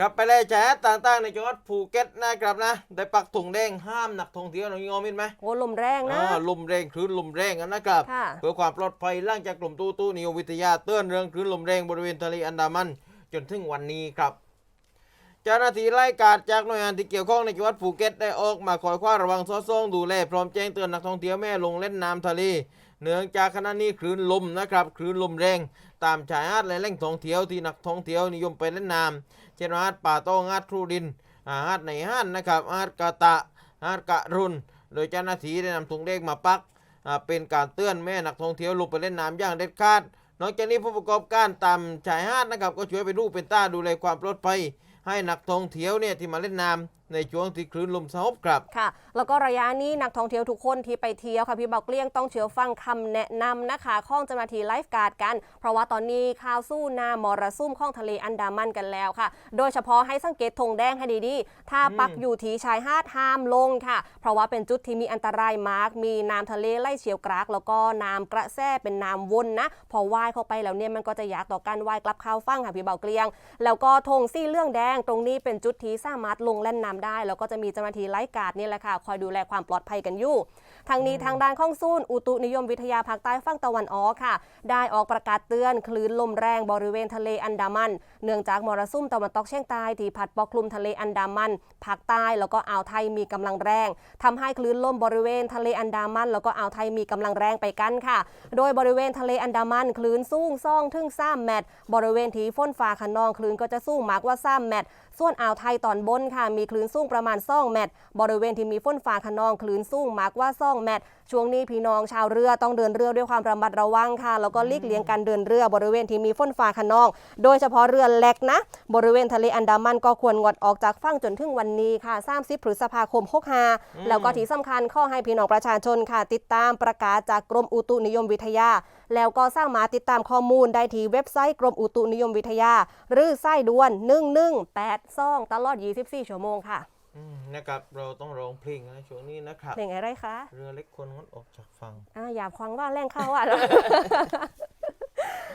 ครับไปเลยแจ๊ต่างๆในจังหวัดภูเก็ตนะครับนะ ได้ปักถุงแดงห้ามนักท่องเที่ยวหนองยอมินไหมโอ้ลมแรงนะอ่าลมแรงคลื่นลมแรงกันนะครับค่ะเพื่อความปลอดภัยหล่างจากกลุ่มตู้ตู้นิยมวิทยาเตือนเรื่องคลื่นลมแรงบริเวณทะเลอันดามัน จนถึงวันนี้ครับเจ้าหน้าที่ไล่การจากหน่วยงานที่เกี่ยวข้องในจังหวัดภูเก็ตได้ออกมาคอยคว้าระวังซอซ่องดูแลพร้อมแจ้งเตือนนักท่องเที่ยวแม่ลงเล่นน้ำทะเลเนื่องจากขณะนี้คลื่นลมนะครับคลื่นลมแรง ตามชายหาดและแหล่งท่องเที่ยวที่นักท่องเที่ยวนิยมไปเล่นน้ำเช่นหาดป่าต้งหาดครูดินหาดในห้านนะครับหาดกะตะหาดกะรุน โดยเจ้าหน้าที่ได้นำถุงเด็กมาปักเป็นการเตือนแม่นักท่องเที่ยวลงไปเล่นน้ำอย่างเด็ดขาดนอกจากนี้ผู้ประกอบการตามชายหาดนะครับก็ช่วยไปดูเป็นตาดูแลความปลอดภัย ให้นักท่องเที่ยวเนี่ยที่มาเล่นน้ำ ในช่วงที่คลื่นลมสงบครับ ค่ะ แล้วก็ระยะนี้นักท่องเที่ยวทุกคนที่ไปเที่ยวค่ะพี่เบาเกลี้ยงต้องเชื่อฟังคำแนะนำนะคะข้องจ้าหน้าทีไลฟ์การ์ดกัน เพราะว่าตอนนี้ข่าวสู้หนามรสุมข้องทะเลอันดามันกันแล้วค่ะ โดยเฉพาะให้สังเกตธงแดงให้ดีๆ ถ้าปักอยู่ที่ชายหาดห้ามลงค่ะ เพราะว่าเป็นจุดที่มีอันตรายมาก มีน้ำทะเลไล่เฉียวกราก แล้วก็น้ำกระแสเป็นน้ำวนนะ พอว่ายเข้าไปแล้วเนี่ยมันก็จะยากต่อการว่ายกลับเข้าฟั่งค่ะพี่เบาเกลี้ยง แล้วก็ธงซี่เรื่องแดงตรงนี้เป็นจุดที่สามารถลงเล่นน้ำได้ แล้วก็จะมีเจ้าหน้าที่ไลฟ์การ์ดนี่แหละค่ะ คอยดูแลความปลอดภัยกันอยู่ ทางนี้ทางด้านข้องซูนอุตุนิยมวิทยาภาคใต้ฝั่งตะวันออกค่ะ ได้ออกประกาศเตือนคลื่นลมแรงบริเวณทะเลอันดามัน เนื่องจากมรสุมตะวันตกเฉียงใต้ที่พัดปกคลุมทะเลอันดามันภาคใต้แล้วก็อ่าวไทยมีกำลังแรงทำให้คลื่นลมบริเวณทะเลอันดามัน แล้วก็อ่าวไทยมีกำลังแรงไปกันค่ะ โดยบริเวณทะเลอันดามันคลื่นสูงซ่องถึงซ้ำแมตรบริเวณที่ฝนฟ้าขนองคลื่นก็จะสูงมากกว่าซ้ำแมตรส่วนอ่าวไทยตอนบนค่ะมีคลื่นสูงประมาณ2เมตรบริเวณที่มีฝนฟ้าขนองคลื่นสูงมากกว่า2เมตรช่วงนี้พี่น้องชาวเรือต้องเดินเรือด้วยความระมัดระวังค่ะ แล้วก็หลีกเลี่ยงการเดินเรือบริเวณที่มีฝนฟ้าขนอง โดยเฉพาะเรือเล็กนะ บริเวณทะเลอันดามันก็ควรงดออกจากฝั่งจนถึงวันนี้ค่ะ30พฤษภาคม65แล้วก็ที่สำคัญข้อให้พี่น้องประชาชนค่ะ ติดตามประกาศจากกรมอุตุนิยมวิทยา แล้วก็สร้างมารถติดตามข้อมูลได้ที่เว็บไซต์กรมอุตุนิยมวิทยา หรือไส้ด่วน1182ตลอด 24 ชั่วโมงค่ะ อืมนะครับเราต้องร้องเพลงนะช่วงนี้นะครับ เพลงอะไรคะ เรือเล็กควรงดออกจากฝั่งอ่าอย่าควังว่าแรงเข้าอะ